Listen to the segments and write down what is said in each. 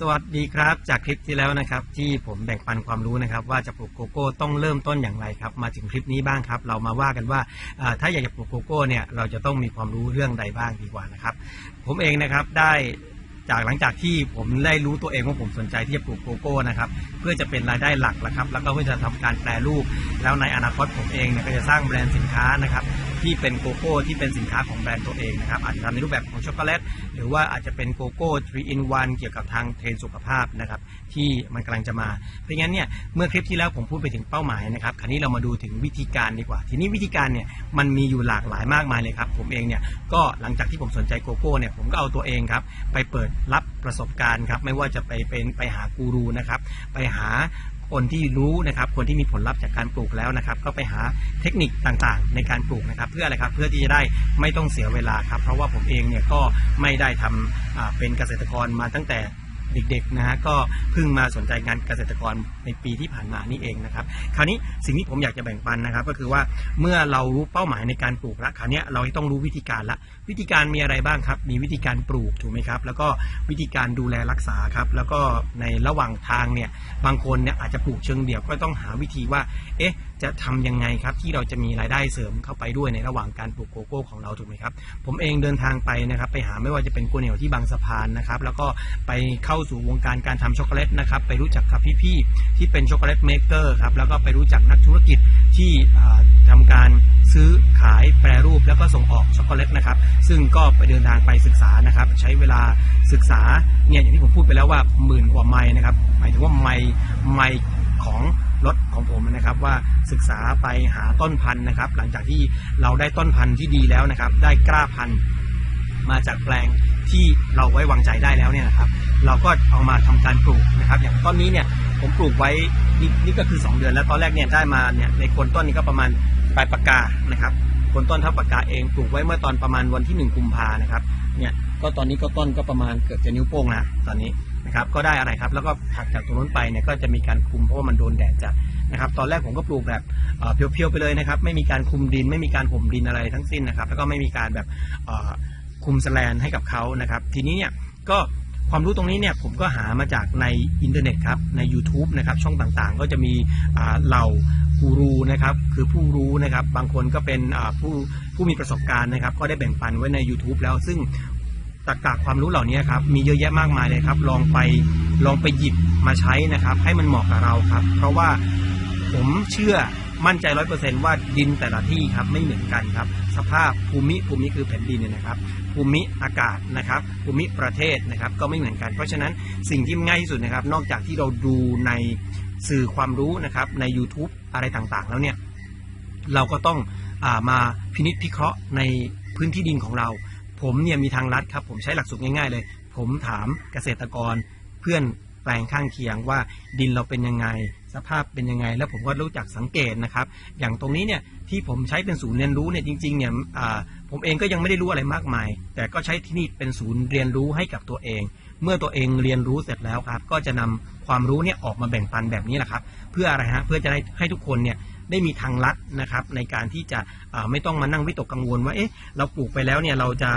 สวัสดีครับจากคลิปที่แล้วนะครับ ที่ผมแบ่งปันความรู้นะครับ ว่าจะปลูกโกโก้ต้องเริ่มต้นอย่างไรครับ มาถึงคลิปนี้บ้างครับ เรามาว่ากันว่าถ้าอยากจะปลูกโกโก้เนี่ยเราจะต้องมีความรู้เรื่องใดบ้างดีกว่านะครับ ผมเองนะครับได้จากหลังจากที่ผมได้รู้ตัวเองว่าผมสนใจที่จะปลูกโกโก้นะครับเพื่อจะเป็นรายได้หลักแล้วครับ แล้วก็เพื่อจะทำการแปรรูป แล้วในอนาคตผมเองเนี่ยก็จะสร้างแบรนด์สินค้านะครับ ที่เป็นโกโก้ที่เป็นสินค้าของแบรนด์ตัวเองนะครับอาจจะทำในรูปแบบของช็อกโกแลตหรือว่าอาจจะเป็นโกโก้3 in 1เกี่ยวกับทางเทรนสุขภาพนะครับที่มันกำลังจะมา เพราะงั้นเนี่ยเมื่อคลิปที่แล้วผมพูดไปถึงเป้าหมายนะครับคราวนี้เรามาดูถึงวิธีการดีกว่า ทีนี้วิธีการเนี่ยมันมีอยู่หลากหลายมากมายเลยครับผมเองเนี่ยก็หลังจากที่ผมสนใจโกโก้เนี่ยผมก็เอาตัวเองครับไปเปิดรับประสบการณ์ครับไม่ว่าจะไปเป็นไปหากูรูนะครับไปหา คนที่รู้นะครับ คนที่มีผลลัพธ์จากการปลูกแล้วนะครับ ก็ไปหาเทคนิคต่างๆ ในการปลูกนะครับ เพื่ออะไรครับ เพื่อที่จะได้ไม่ต้องเสียเวลาครับ เพราะว่าผมเองเนี่ยก็ไม่ได้ทำเป็นเกษตรกรมาตั้งแต่ เด็กๆนะฮะก็เพิ่งมาสนใจงานเกษตรกรในปีที่ผ่านมานี่เองนะครับ คราวนี้สิ่งที่ผมอยากจะแบ่งปันนะครับ ก็คือว่าเมื่อเรารู้เป้าหมายในการปลูกล้วคราวนี้เราต้องรู้วิธีการละวิธีการมีอะไรบ้างครับ มีวิธีการปลูกถูกไหมครับ แล้วก็วิธีการดูแลรักษาครับ แล้วก็ในระหว่างทางเนี่ยบางคนเนี่ยอาจจะปลูกเชิงเดี่ยวก็ต้องหาวิธีว่า เอ๊ะ จะทำยังไงครับ ที่เราจะมีรายได้เสริมเข้าไปด้วยในระหว่างการปลูกโกโก้ของเราถูกไหมครับ ผมเองเดินทางไปนะครับ ไปหาไม่ว่าจะเป็นกัวเหนียวที่บางสะพานนะครับ แล้วก็ไปเข้าสู่วงการการทำช็อกโกแลตนะครับ ไปรู้จักกับพี่ๆที่เป็นช็อกโกแลตเมกเกอร์ครับ แล้วก็ไปรู้จักนักธุรกิจที่อ่าทำการซื้อขายแปรรูปแล้วก็ส่งออกช็อกโกแลตนะครับ ซึ่งก็ไปเดินทางไปศึกษานะครับ ใช้เวลาศึกษาเนี่ยอย่างที่ผมพูดไปแล้วว่าหมื่นกว่าไมล์นะครับ หมายถึงว่าไมล์ไมล์ของ รถของผมนะครับว่าศึกษาไปหาต้นพันธุ์นะครับ หลังจากที่เราได้ต้นพันธุ์ที่ดีแล้วนะครับ ได้กล้าพันธุ์มาจากแปลงที่เราไว้วางใจได้แล้วเนี่ยนะครับ เราก็เอามาทำการปลูกนะครับ อย่างต้นนี้เนี่ยผมปลูกไว้นี่นี่ก็คือ 2 เดือนแล้วตอนแรกเนี่ยได้มาเนี่ยในคนต้นนี้ก็ประมาณปลายปากกานะครับคนต้นเท่าปากกาเองปลูกไว้เมื่อตอนประมาณวันที่1กุมภานะครับเนี่ยก็ตอนนี้ก็ต้นก็ประมาณเกือบจะนิ้วโป้งนะตอนนี้ นะครับก็ได้อะไรครับแล้วก็ถักจากตรงนู้นไปเนี่ยก็จะมีการคุมเพราะว่ามันโดนแดดจัดนะครับตอนแรกผมก็ปลูกแบบเพียวๆไปเลยนะครับไม่มีการคุมดิน ไม่มีการห่มดินอะไรทั้งสิ้นนะครับแล้วก็ไม่มีการแบบคุมสแลนให้กับเขานะครับทีนี้เนี่ยก็ความรู้ตรงนี้เนี่ยผมก็หามาจากในอินเทอร์เน็ตครับใน YouTube นะครับช่องต่างๆ ก็จะมีเหล่ากูรูนะครับคือผู้รู้นะครับบางคนก็เป็นผู้ผู้มีประสบการณ์นะครับ ก็ได้แบ่งปันไว้ใน YouTube แล้วซึ่ง ตรรกะความรู้เหล่านี้ครับมีเยอะแยะมากมายเลยครับ ลองไปลองไปหยิบมาใช้นะครับ ให้มันเหมาะกับเราครับ เพราะว่าผมเชื่อมั่นใจร้อยเปอร์เซนต์ว่าดินแต่ละที่ครับไม่เหมือนกันครับ สภาพภูมิภูมิคือแผ่นดินเนี่ยนะครับ ภูมิอากาศนะครับ ภูมิประเทศนะครับ ก็ไม่เหมือนกัน เพราะฉะนั้นสิ่งที่ง่ายที่สุดนะครับ นอกจากที่เราดูในสื่อความรู้นะครับใน YouTube อะไรต่างๆ แล้วเนี่ย เราก็ต้องอามาพินิจพิเคราะห์ในพื้นที่ดินของเรา ผมเนี่ยมีทางลัดครับ ผมใช้หลักสูตรง่ายๆเลย ผมถามเกษตรกรเพื่อนแปลงข้างเคียงว่าดินเราเป็นยังไง สภาพเป็นยังไง แล้วผมก็รู้จักสังเกตนะครับ อย่างตรงนี้เนี่ยที่ผมใช้เป็นศูนย์เรียนรู้เนี่ยจริงๆเนี่ยผมเองก็ยังไม่ได้รู้อะไรมากมาย แต่ก็ใช้ที่นี่เป็นศูนย์เรียนรู้ให้กับตัวเอง เมื่อตัวเองเรียนรู้เสร็จแล้วครับ ก็จะนำความรู้เนี่ยออกมาแบ่งปันแบบนี้แหละครับ เพื่ออะไรฮะเพื่อจะได้ให้ทุกคนเนี่ย ได้มีทางลัดนะครับในการที่จะไม่ต้องมานั่งวิตกกังวลว่าเอ๊ะเราปลูกไปแล้วเนี่ยเราจะ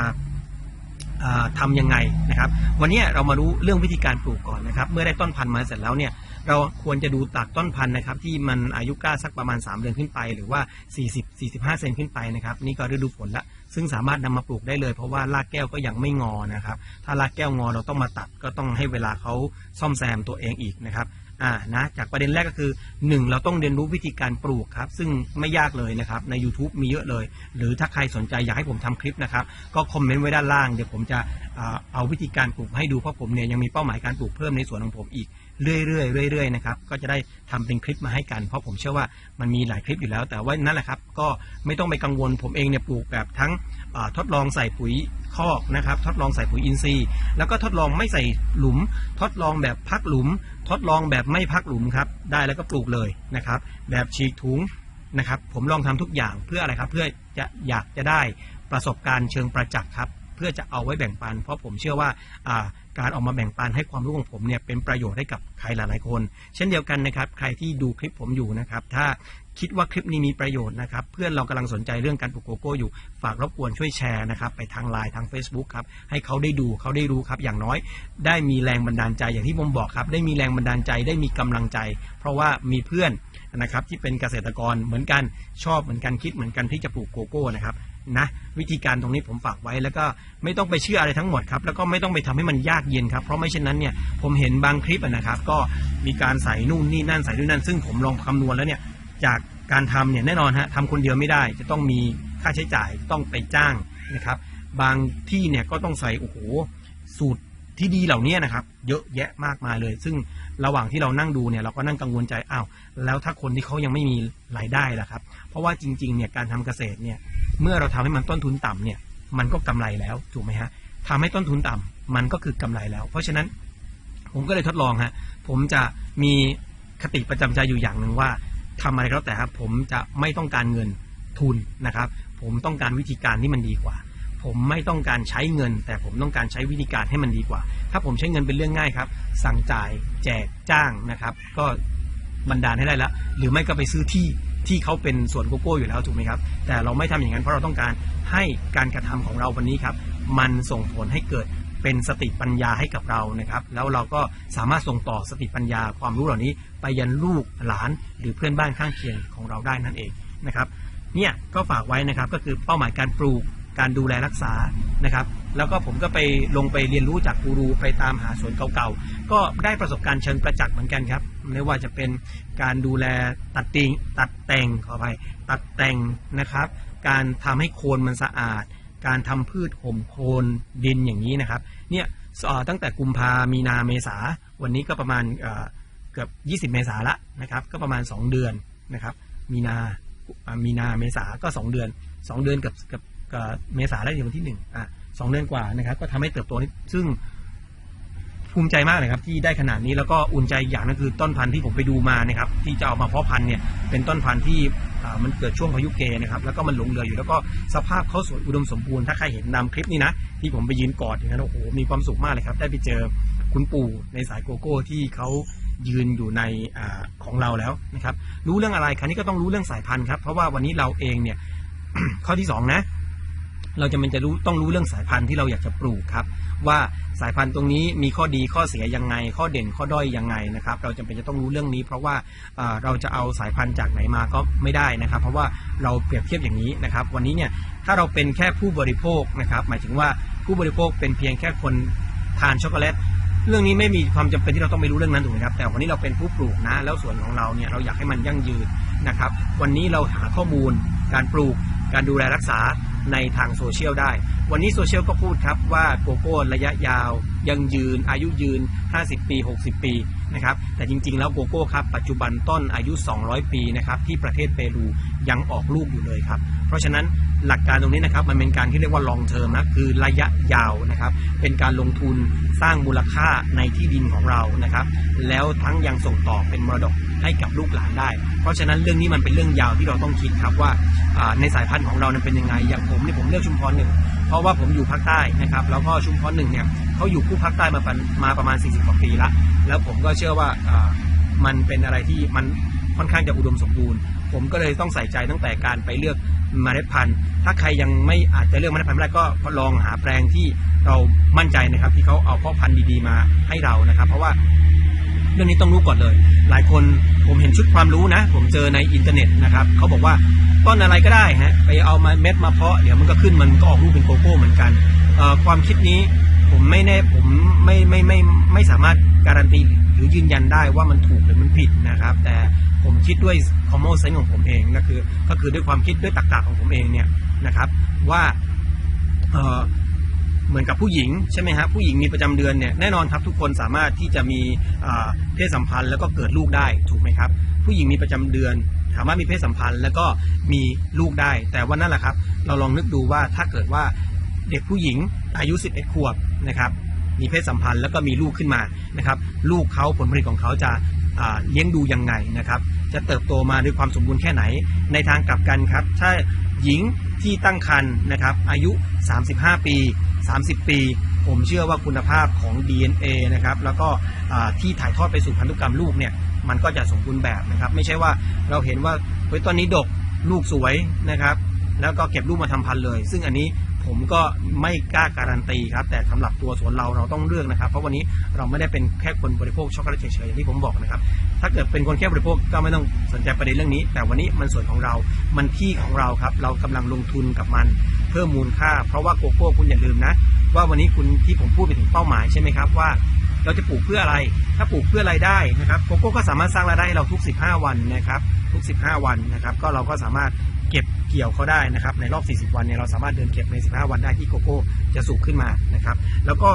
อ่าทำยังไงนะครับ วันนี้เรามารู้เรื่องวิธีการปลูกก่อนนะครับ เมื่อได้ต้นพันธุ์มาเสร็จแล้วเนี่ยเราควรจะดูตักต้นพันธุ์นะครับที่มันอายุกล้าสักประมาณ 3 เดือนขึ้นไป หรือว่า 40 45 เซนขึ้นไปนะครับนี่ก็ฤดูฝนละซึ่งสามารถนำมาปลูกได้เลย เพราะว่ารากแก้วก็ยังไม่งอนะครับ ถ้ารากแก้วงอเราต้องมาตัดก็ต้องให้เวลาเขาซ่อมแซมตัวเองอีกนะครับ อ่านะจากประเด็นแรกก็คือ 1 เราต้องเรียนรู้วิธีการปลูกครับ ซึ่งไม่ยากเลยนะครับ ใน YouTube มีเยอะเลย หรือถ้าใครสนใจอยากให้ผมทำคลิปนะครับ ก็คอมเมนต์ไว้ด้านล่าง เดี๋ยวผมจะเอาวิธีการปลูกให้ดู เพราะผมเนี่ยยังมีเป้าหมายการปลูกเพิ่มในสวนของผมอีกเรื่อยๆเรื่อยๆนะครับก็จะได้ทำเป็นคลิปมาให้กัน เพราะผมเชื่อว่ามันมีหลายคลิปอยู่แล้ว แต่ว่านั่นแหละครับ ก็ไม่ต้องไปกังวลผมเองเนี่ยปลูกแบบทั้ง ทดลองใส่ปุ๋ยคอกนะครับทดลองใส่ปุ๋ยอินทรีย์ แล้วก็ทดลองไม่ใส่หลุม ทดลองแบบพักหลุม ทดลองแบบไม่พักหลุมครับได้แล้วก็ปลูกเลยนะครับแบบฉีกถุงนะครับผมลองทำทุกอย่างเพื่ออะไรครับเพื่อจะอยากจะได้ประสบการณ์เชิงประจักษ์ครับ เพื่อจะเอาไว้แบ่งปัน เพราะผมเชื่อว่าการออกมาแบ่งปันให้ความรู้ของผมเนี่ยเป็นประโยชน์ให้กับใครหลายๆคน เช่นเดียวกันนะครับใครที่ดูคลิปผมอยู่นะครับถ้าคิดว่าคลิปนี้มีประโยชน์นะครับเพื่อนเรากำลังสนใจเรื่องการปลูกโกโก้อยู่ ฝากรบกวนช่วยแชร์นะครับไปทางไลน์ทาง Facebook ครับให้เขาได้ดูเขาได้รู้ครับอย่างน้อย ได้มีแรงบันดาลใจอย่างที่ผมบอกครับได้มีแรงบันดาลใจได้มีกำลังใจ เพราะว่ามีเพื่อนนะครับที่เป็นเกษตรกรเหมือนกันชอบเหมือนกันคิดเหมือนกันที่จะปลูกโกโก้นะครับ นะวิธีการตรงนี้ผมฝากไว้ แล้วก็ไม่ต้องไปเชื่ออะไรทั้งหมดครับแล้วก็ไม่ต้องไปทำให้มันยากเย็นครับเพราะไม่เช่นนั้นเนี่ยผมเห็นบางคลิปนะครับก็มีการใส่นู่นนี่นั่นใส่นู่นนั่น ซึ่งผมลองคำนวณแล้วเนี่ยจากการทำเนี่ยแน่นอนฮะทำคนเดียวไม่ได้ จะต้องมีค่าใช้จ่ายต้องไปจ้างนะครับ บางที่เนี่ยก็ต้องใส่โอ้โหสูตรที่ดีเหล่านี้นะครับ เยอะแยะมากมายเลย ซึ่งระหว่างที่เรานั่งดูเนี่ยเราก็นั่งกังวลใจอ้าวแล้วถ้าคนที่เขายังไม่มีรายได้ล่ะครับ เพราะว่าจริงๆเนี่ยการทำเกษตรเนี่ย เมื่อเราทำให้มันต้นทุนต่ำเนี่ย มันก็กำไรแล้วถูกไหมฮะทำให้ต้นทุนต่ำมันก็คือกำไรแล้ว เพราะฉะนั้นผมก็เลยทดลองฮะผมจะมีคติประจำใจอยู่อย่างหนึ่งว่าทำอะไรก็แล้วแต่ครับผมจะไม่ต้องการเงินทุนนะครับ ผมต้องการวิธีการที่มันดีกว่า ผมไม่ต้องการใช้เงิน แต่ผมต้องการใช้วิธีการให้มันดีกว่า ถ้าผมใช้เงินเป็นเรื่องง่ายครับ สั่งจ่ายแจกจ้างนะครับ ก็บันดาลให้ได้แล้วหรือไม่ก็ไปซื้อที่ ที่เขาเป็นส่วนโกโก้อยู่แล้วถูกไหมครับ แต่เราไม่ทำอย่างนั้นเพราะเราต้องการให้การกระทำของเราวันนี้ครับ มันส่งผลให้เกิดเป็นสติปัญญาให้กับเรานะครับ แล้วเราก็สามารถส่งต่อสติปัญญาความรู้เหล่านี้ ไปยันลูกหลานหรือเพื่อนบ้านข้างเคียงของเราได้นั่นเองนะครับ เนี่ยก็ฝากไว้นะครับก็คือเป้าหมายการปลูกการดูแลรักษานะครับ แล้วก็ผมก็ไปลงไปเรียนรู้จากกูรูไปตามหาสวนเก่าๆ ก็ได้ประสบการณ์เชิงประจักษ์เหมือนกันครับ ไม่ว่าจะเป็นการดูแลตัดติงตัดแต่งขออภัยตัดแต่งนะครับ การทำให้โคนมันสะอาด การทำพืชห่มโคนดินอย่างนี้นะครับ เนี่ยตั้งแต่กุมภามีนาเมษา วันนี้ก็ประมาณเอ่อเกือบ 20 เมษาละนะครับ ก็ประมาณ 2 เดือนนะครับ มีนา มีนาเมษาก็ 2 เดือน 2 เดือนกับกับเมษาแล้วเดือนวันที่หนึ่งอะ สองเดือนกว่านะครับ ก็ทำให้เติบโตนี่ซึ่งภูมิใจมากเลยครับ ที่ได้ขนาดนี้แล้วก็อุ่นใจอย่างนึงคือต้นพันธุ์ที่ผมไปดูมานะครับ ที่จะเอามาเพาะพันธุ์เนี่ยเป็นต้นพันธุ์ที่มันเกิดช่วงพายุเกนะครับ แล้วก็มันหลงเหลืออยู่แล้วก็สภาพเขาสวยอุดมสมบูรณ์ถ้าใครเห็นนำคลิปนี้นะ ที่ผมไปยืนกอดอย่างนั้นโอ้โหมีความสุขมากเลยครับ ได้ไปเจอคุณปู่ในสายโกโก้ที่เขายืนอยู่ในอของเราแล้วนะครับ รู้เรื่องอะไรคราวนี้ก็ต้องรู้เรื่องสายพันธุ์ครับเพราะว่าวันนี้เราเองเนี่ยข้อที่สองนะ เราจะเป็นจะรู้ต้องรู้เรื่องสายพันธุ์ที่เราอยากจะปลูกครับ ว่าสายพันธุ์ตรงนี้มีข้อดีข้อเสียยังไง ข้อเด่นข้อด้อยยังไงนะครับ เราจำเป็นจะต้องรู้เรื่องนี้ เพราะว่าเราจะเอาสายพันธุ์จากไหนมาก็ไม่ได้นะครับ เพราะว่าเราเปรียบเทียบอย่างนี้นะครับ วันนี้เนี่ยถ้าเราเป็นแค่ผู้บริโภคนะครับ หมายถึงว่าผู้บริโภคเป็นเพียงแค่คนทานช็อกโกแลตเรื่องนี้ไม่มีความจำเป็นที่เราต้องไปรู้เรื่องนั้นถูกไหมครับ แต่วันนี้เราเป็นผู้ปลูกนะ แล้วส่วนของเราเนี่ยเราอยากให้มันยั่งยืนนะครับ วันนี้เราหาข้อมูล การปลูก การดูแลรักษา ในทางโซเชียลได้ วันนี้โซเชียลก็พูดครับว่าโกโก้ระยะยาวยังยืนอายุยืน 50 ปี 60 ปี นะครับแต่จริงๆแล้วโกโก้ครับปัจจุบันต้นอายุ 200 ปีนะครับที่ประเทศเปรูยังออกลูกอยู่เลยครับเพราะฉะนั้นหลักการตรงนี้นะครับมันเป็นการที่เรียกว่า long term นะคือระยะยาวนะครับเป็นการลงทุนสร้างมูลค่าในที่ดินของเรานะครับแล้วทั้งยังส่งต่อเป็นมรดกให้กับลูกหลานได้ เพราะฉะนั้นเรื่องนี้มันเป็นเรื่องยาวที่เราต้องคิดครับว่าในสายพันธุ์ของเราเนี่ยเป็นยังไงอย่างผมเนี่ยผมเลือกชุมพรหนึ่งเพราะว่าผมอยู่ภาคใต้นะครับแล้วก็ชุมพรหนึ่งเนี่ยเขาอยู่คู่ภาคใต้มาประมาประมาณ 40กว่าปีละ แล้วผมก็เชื่อว่ามันเป็นอะไรที่มันค่อนข้างจะอุดมสมบูรณ์ ผมก็เลยต้องใส่ใจตั้งแต่การไปเลือกเมล็ดพันธุ์ ถ้าใครยังไม่อาจจะเลือกเมล็ดพันธุ์ไม่ได้ก็ลองหาแปลงที่เรามั่นใจนะครับ ที่เขาเอาพ่อพันธุ์ดีๆมาให้เรานะครับ เพราะว่าเรื่องนี้ต้องรู้ก่อนเลย หลายคนผมเห็นชุดความรู้นะ ผมเจอในอินเทอร์เน็ตนะครับเขาบอกว่าต้นอะไรก็ได้ฮะไปเอามาเม็ดมาเพาะเดี๋ยวมันก็ขึ้นมันก็ออกลูกเป็นโกโก้เหมือนกันความคิดนี้ ผมไม่แน่ผมไม่ไม่ไม่ไม่ไม่สามารถการันตีหรือยืนยันได้ว่ามันถูกหรือมันผิดนะครับ แต่ผมคิดด้วย common sense ของผมเองก็คือ ก็คือด้วยความคิดด้วยตรรกะของผมเองเนี่ยนะครับ ว่าเออเหมือนกับผู้หญิงใช่ไหมฮะผู้หญิงมีประจำเดือนเนี่ยแน่นอนครับทุกคนสามารถที่จะมีเพศสัมพันธ์แล้วก็เกิดลูกได้ถูกไหมครับ ผู้หญิงมีประจำเดือน สามารถมีเพศสัมพันธ์แล้วก็มีลูกได้ แต่ว่านั่นแหละครับ เราลองนึกดูว่าถ้าเกิดว่าเด็กผู้หญิง อายุ 11 ขวบนะครับ มีเพศสัมพันธ์แล้วก็มีลูกขึ้นมานะครับ ลูกเขาผลผลิตของเขาจะาเลี้ยงดูยังไงนะครับ จะเติบโตมาด้วยความสมบูรณ์แค่ไหน ในทางกลับกันครับ ถ้าหญิงที่ตั้งครรภ์นะครับ อายุ 35 ปี 30 ปี ผมเชื่อว่าคุณภาพของ DNA นะครับ แล้วก็ที่ถ่ายทอดไปสู่พันธุกรรมลูกเนี่ย มันก็จะสมบูรณ์แบบนะครับ ไม่ใช่ว่าเราเห็นว่าเฮ้ยต้นนี้ดกลูกสวยนะครับ แล้วก็เก็บลูกมาทำพันธุ์เลย ซึ่งอันนี้ ผมก็ไม่กล้าการันตีครับ แต่สำหรับตัวสวนเราเราต้องเลือกนะครับ เพราะวันนี้เราไม่ได้เป็นแค่คนบริโภคช็อกโกแลตเฉยๆอย่างที่ผมบอกนะครับ ถ้าเกิดเป็นคนแค่บริโภคก็ไม่ต้องสนใจประเด็นเรื่องนี้ แต่วันนี้มันส่วนของเรา มันที่ของเราครับ เรากำลังลงทุนกับมันเพิ่มมูลค่า เพราะว่าโกโก้คุณอย่าลืมนะ ว่าวันนี้คุณที่ผมพูดไปถึงเป้าหมายใช่ไหมครับว่าเราจะปลูกเพื่ออะไร ถ้าปลูกเพื่อรายได้นะครับโกโก้ก็สามารถสร้างรายได้เราทุก 15 วันนะครับ ทุก 15 วันนะครับ ก็เราก็สามารถเก็บ เกี่ยวเขาได้นะครับในรอบ 40 วันเนี่ยเราสามารถเดินเก็บใน 15 วันได้ที่โกโก้จะสุกขึ้นมานะครับแล้วก็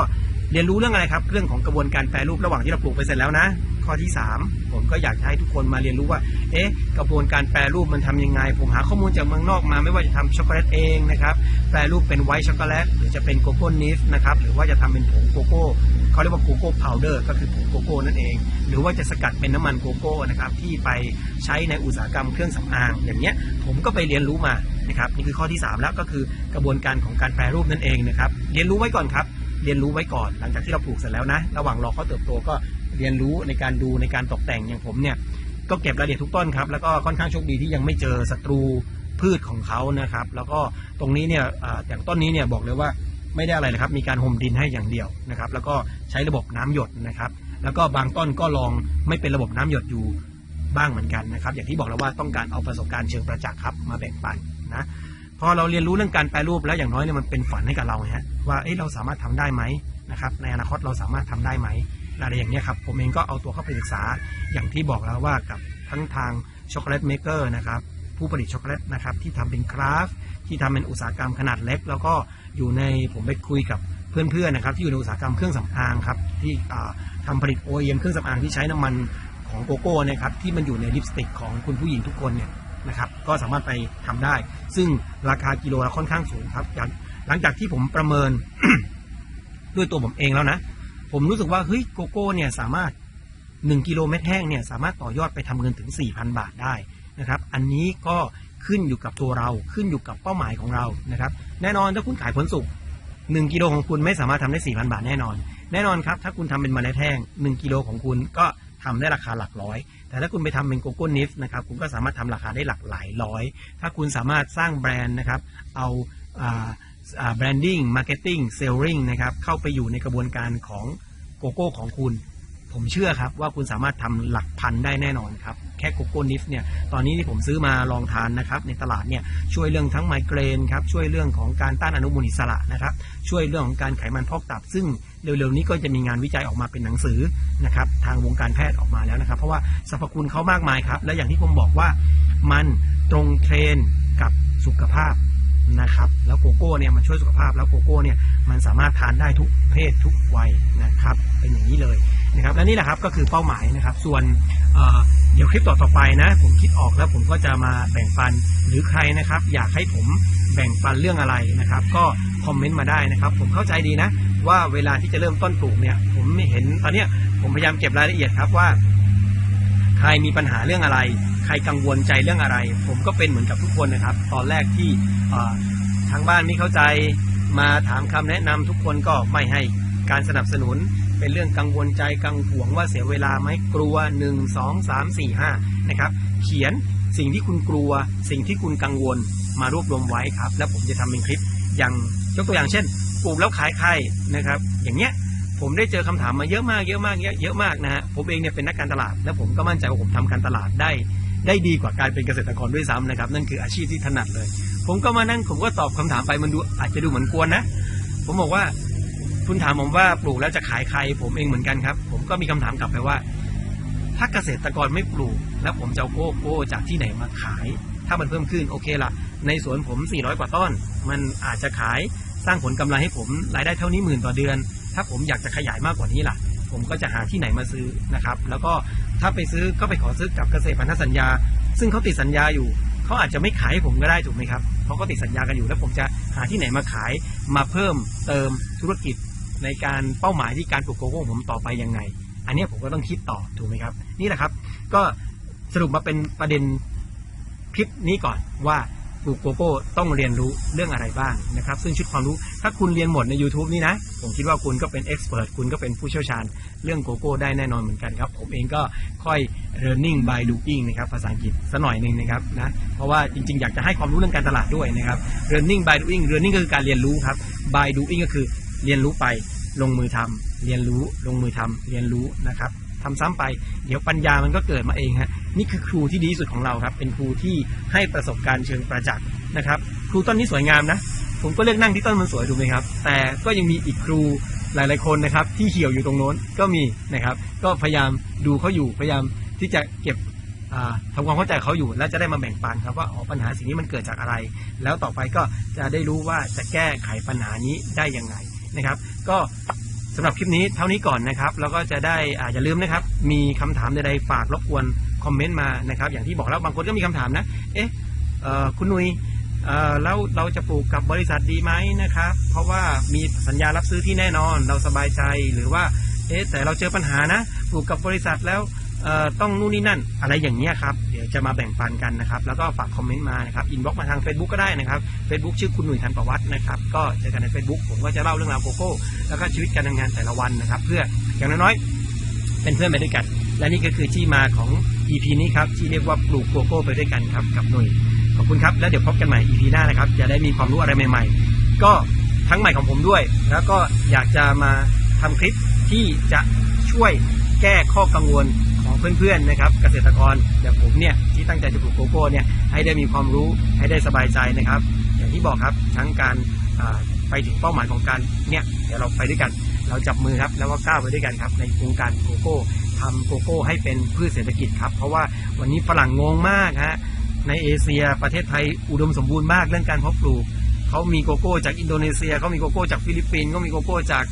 เรียนรู้เรื่องอะไรครับเรื่องของกระบวนการแปรรูประหว่างที่เราปลูกไปเสร็จแล้วนะ ข้อที่ 3 ผมก็อยากจะให้ทุกคนมาเรียนรู้ว่า เอ๊ะ กระบวนการแปรรูปมันทำยังไง ผมหาข้อมูลจากเมืองนอกมา ไม่ว่าจะทำช็อกโกแลตเองนะครับ แปรรูปเป็นไวท์ช็อกโกแลตหรือจะเป็นโกโก้นิฟนะครับ หรือว่าจะทำเป็นผงโกโก้เขาเรียกว่าโกโก้พาวเดอร์ก็คือผงโกโก้นั่นเอง หรือว่าจะสกัดเป็นน้ำมันโกโก้นะครับที่ไปใช้ในอุตสาหกรรมเครื่องสำอาง อย่างเงี้ย ผมก็ไปเรียนรู้มานะครับ นี่คือข้อที่ 3 แล้วก็คือกระบวนการของการแปรรูปนั่นเองนะครับ เรียนรู้ไว้ก่อนครับ เรียนรู้ไว้ก่อน หลังจากที่เราปลูกเสร็จแล้วนะ ระหว่างรอเขาเติบโตก็ เรียนรู้ในการดูในการตกแต่งอย่างผมเนี่ย ก็เก็บรายละเอียดทุกต้นครับ แล้วก็ค่อนข้างโชคดีที่ยังไม่เจอศัตรูพืชของเขานะครับ แล้วก็ตรงนี้เนี่ยอย่างต้นนี้เนี่ยบอกเลยว่าไม่ได้อะไรเลยครับ มีการห่มดินให้อย่างเดียวนะครับ แล้วก็ใช้ระบบน้ำหยดนะครับ แล้วก็บางต้นก็ลองไม่เป็นระบบน้ำหยดอยู่บ้างเหมือนกันนะครับ อย่างที่บอกแล้วว่าต้องการเอาประสบการณ์เชิงประจักษ์ครับมาแบ่งปันนะพอเราเรียนรู้เรื่องการแปรรูปแล้วอย่างน้อยเนี่ยมันเป็นฝันให้กับเราฮะว่าเอ้เราสามารถทำได้ไหมนะครับ ในอนาคตเราสามารถทำได้ไหม อะไรอย่างเงี้ยครับ ผมเองก็เอาตัวเข้าไปศึกษาอย่างที่บอกแล้วว่ากับทั้งทางช็อกโกแลตเมเกอร์นะครับผู้ผลิตช็อกโกแลตนะครับที่ทำเป็นคราฟที่ทำเป็นอุตสาหกรรมขนาดเล็ก แล้วก็อยู่ในผมไปคุยกับเพื่อนๆนะครับที่อยู่ในอุตสาหกรรมเครื่องสำอางครับที่อ่าทำผลิต OEM เครื่องสำอางที่ใช้น้ำมันของโกโก้เนะครับที่มันอยู่ในลิปสติกของคุณผู้หญิงทุกคนเนี่ยนะครับก็สามารถไปทำได้ ซึ่งราคากิโลละค่อนข้างสูงครับหลังจากที่ผมประเมินด้วยตัวผมเองแล้วนะ ผมรู้สึกว่าเฮ้ยโกโก้เนี่ยสามารถ 1 กิโลเม็ดแห้งเนี่ยสามารถต่อยอดไปทำเงินถึง 4,000 บาทได้นะครับ อันนี้ก็ขึ้นอยู่กับตัวเราขึ้นอยู่กับเป้าหมายของเรานะครับ แน่นอนถ้าคุณขายผลสุก1กิโลของคุณไม่สามารถทำได้ 4,000 บาทแน่นอน แน่นอนครับ ถ้าคุณทำเป็นเมล็ดแห้ง1กิโลของคุณก็ทำได้ราคาหลักร้อย แต่ถ้าคุณไปทำเป็นโกโก้นิฟนะครับคุณก็สามารถทำราคาได้หลักหลายร้อย ถ้าคุณสามารถสร้างแบรนด์นะครับเอา แบรนดิ้งมาร์เก็ตติ้งเซลลิงนะครับ เข้าไปอยู่ในกระบวนการของโกโก้ของคุณ ผมเชื่อครับว่าคุณสามารถทำหลักพันได้แน่นอนครับ แค่โกโก้นิฟเนี่ยตอนนี้ที่ผมซื้อมาลองทานนะครับ ในตลาดเนี่ยช่วยเรื่องทั้งไมเกรนครับ ช่วยเรื่องของการต้านอนุมูลอิสระนะครับ ช่วยเรื่องของการไขมันพอกตับ ซึ่งเร็วๆนี้ก็จะมีงานวิจัยออกมาเป็นหนังสือนะครับทางวงการแพทย์ออกมาแล้วนะครับ เพราะว่าสรรพคุณเขามากมายครับ และอย่างที่ผมบอกว่ามันตรงเทรนกับสุขภาพ นะครับ แล้วโกโก้เนี่ยมันช่วยสุขภาพ แล้วโกโก้เนี่ยมันสามารถทานได้ทุกเพศทุกวัยนะครับ เป็นอย่างนี้เลยนะครับ และนี่แหละครับก็คือเป้าหมายนะครับ ส่วนเเดี๋ยวคลิปต่อๆไปนะ ผมคิดออกแล้วผมก็จะมาแบ่งปันหรือใครนะครับ อยากให้ผมแบ่งปันเรื่องอะไรนะครับ ก็คอมเมนต์มาได้นะครับ ผมเข้าใจดีนะ ว่าเวลาที่จะเริ่มต้นปลูกเนี่ย ผมไม่เห็นตอนเนี้ยผมพยายามเก็บรายละเอียดครับว่า ใครมีปัญหาเรื่องอะไร ใครกังวลใจเรื่องอะไร ผมก็เป็นเหมือนกับทุกคนนะครับ ตอนแรกที่ ทางบ้านไม่เข้าใจมาถามคำแนะนำทุกคนก็ไม่ให้การสนับสนุนเป็นเรื่องกังวลใจกังหวงว่าเสียเวลาไหมกลัว 1 2 3 4 5นะครับเขียนสิ่งที่คุณกลัว สิ่งที่คุณกังวลมารวบรวมไว้ครับ แล้วผมจะทำเป็นคลิปอย่างยกตัวอย่างเช่นปลูกแล้วขายใครนะครับ อย่างเงี้ยผมได้เจอคำถามมาเยอะมากเยอะมากเยอะเยอะมากนะฮะผมเองเนี่ยเป็นนักการตลาด และผมก็มั่นใจว่าผมทำการตลาดได้ ได้ดีกว่าการเป็นเกษตรกรด้วยซ้ำนะครับ นั่นคืออาชีพที่ถนัดเลย ผมก็มานั่งผมก็ตอบคำถามไปมันดูอาจจะดูเหมือนกวนนะ ผมบอกว่าคุณถามผมว่าปลูกแล้วจะขายใคร ผมเองเหมือนกันครับ ผมก็มีคำถามกลับไปว่า ถ้าเกษตรกรไม่ปลูก แล้วผมจะโกโก้จากที่ไหนมาขาย ถ้ามันเพิ่มขึ้นโอเคละในสวนผม 400 กว่าต้น มันอาจจะขายสร้างผลกำไรให้ผมรายได้เท่านี้หมื่นต่อเดือน ถ้าผมอยากจะขยายมากกว่านี้ล่ะ ผมก็จะหาที่ไหนมาซื้อนะครับ แล้วก็ถ้าไปซื้อก็ไปขอซื้อกับเกษตรพันธสัญญา ซึ่งเขาติดสัญญาอยู่ เขาอาจจะไม่ขายให้ผมก็ได้ถูกไหมครับเขาก็ติดสัญญากันอยู่แล้วผมจะหาที่ไหนมาขายมาเพิ่มเติมธุรกิจในการเป้าหมายที่การปลูกโกโก้ของผมต่อไปยังไง อันนี้ผมก็ต้องคิดต่อถูกไหมครับ นี่แหละครับ ก็สรุปมาเป็นประเด็นคลิปนี้ก่อนว่า ปลูกโกโก้ต้องเรียนรู้เรื่องอะไรบ้างนะครับ ซึ่งชุดความรู้ถ้าคุณเรียนหมดใน YouTube นี่นะ ผมคิดว่าคุณก็เป็นเอ็กซ์เพรสคุณก็เป็นผู้เชี่ยวชาญเรื่องโกโก้ได้แน่นอนเหมือนกันครับ ผมเองก็ค่อย learning by doing นะครับภาษาอังกฤษสักหน่อยหนึ่งนะครับนะเพราะว่าจริง ๆ อยากจะให้ความรู้เรื่องการตลาดด้วยนะครับ learning by doing learning ก็คือการเรียนรู้ครับ by doing ก็คือเรียนรู้ไปลงมือทำเรียนรู้ลงมือทำเรียนรู้นะครับ ทำซ้ำไป เดี๋ยวปัญญามันก็เกิดมาเองฮะนี่คือครูที่ดีที่สุดของเราครับ เป็นครูที่ให้ประสบการณ์เชิงประจักษ์นะครับ ครูต้นนี้สวยงามนะ ผมก็เลือกนั่งที่ต้นมันสวยถูกไหมครับ แต่ก็ยังมีอีกครูหลาย ๆ คนนะครับ ที่เหี่ยวอยู่ตรงโน้นก็มีนะครับ ก็พยายามดูเขาอยู่พยายามที่จะเก็บอ่าทำความเข้าใจเขาอยู่แล้วจะได้มาแบ่งปันครับว่าอ๋อปัญหาสิ่งนี้มันเกิดจากอะไร แล้วต่อไปก็จะได้รู้ว่าจะแก้ไขปัญหานี้ได้ยังไงนะครับ ก็ สำหรับคลิปนี้เท่านี้ก่อนนะครับแล้วก็จะได้อาอย่าลืมนะครับ มีคำถามใดๆฝากรบกวนคอมเมนต์มานะครับ อย่างที่บอกแล้วบางคนก็มีคำถามนะ เอ๊ะเอ่อคุณนุยเอ่อแล้วเราจะปลูกกับบริษัทดีไหมนะครับ เพราะว่ามีสัญญารับซื้อที่แน่นอนเราสบายใจหรือว่า เอ๊ะแต่เราเจอปัญหานะปลูกกับบริษัทแล้ว ต้องนู่นนี่นั่นอะไรอย่างเงี้ยครับเดี๋ยวจะมาแบ่งปันกันนะครับ แล้วก็ฝากคอมเมนต์มานะครับอินบ็อกมาทาง Facebook ก็ได้นะครับ Facebook ชื่อคุณหนุ่ยทันประวัตินะครับ ก็เจอกันใน Facebook ผมก็จะเล่าเรื่องราวโกโก้แล้วก็ชีวิตการทำงานแต่ละวันนะครับ เพื่ออย่างน้อยๆเป็นเพื่อนไปด้วยกัน และนี่ก็คือที่มาของ EP นี้ครับที่เรียกว่าปลูกโกโก้ไปด้วยกันครับกับหนุ่ยขอบคุณครับแล้วเดี๋ยวพบกันใหม่ EP หน้านะครับจะได้มีความรู้อะไรใหม่ ๆ ก็ทั้งใหม่ของผมด้วย แล้วก็อยากจะมาทำคลิปที่จะช่วยแก้ข้อกังวล ของเพื่อนๆนะครับ เกษตรกรแบบผมเนี่ยที่ตั้งใจจะปลูกโกโก้เนี่ยให้ได้มีความรู้ให้ได้สบายใจนะครับ อย่างที่บอกครับทั้งการไปถึงเป้าหมายของการเนี่ยเดี๋ยวเราไปด้วยกัน เราจับมือครับแล้วก็ก้าวไปด้วยกันครับในโครงการโกโก้ทำโกโก้ให้เป็นพืชเศรษฐกิจครับ เพราะว่าวันนี้ฝรั่งงงมากฮะในเอเชียประเทศไทยอุดมสมบูรณ์มากเรื่องการเพาะปลูกเขามีโกโก้จากอินโดนีเซียเขามีโกโก้จากฟิลิปปินส์เขามีโกโก้จาก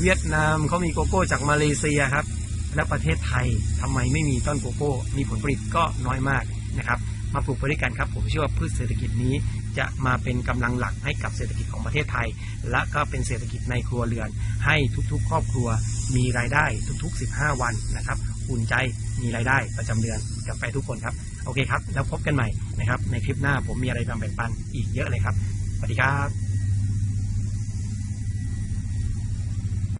เวียดนามเขามีโกโก้จากมาเลเซียครับ และประเทศไทยทำไมไม่มีต้นโกโก้ มีผลผลิตก็น้อยมากนะครับ มาปลูกไปด้วยกันครับ ผมเชื่อว่าพืชเศรษฐกิจนี้จะมาเป็นกำลังหลักให้กับเศรษฐกิจของประเทศไทย และก็เป็นเศรษฐกิจในครัวเรือน ให้ทุกๆ ครอบครัวมีรายได้ทุก ๆ 15 วันนะครับอุ่นใจมีรายได้ประจำเดือนกับไปทุกคนครับ โอเคครับ แล้วพบกันใหม่นะครับในคลิปหน้าผมมีอะไรมาแบ่งปันอีกเยอะเลยครับสวัสดีครับ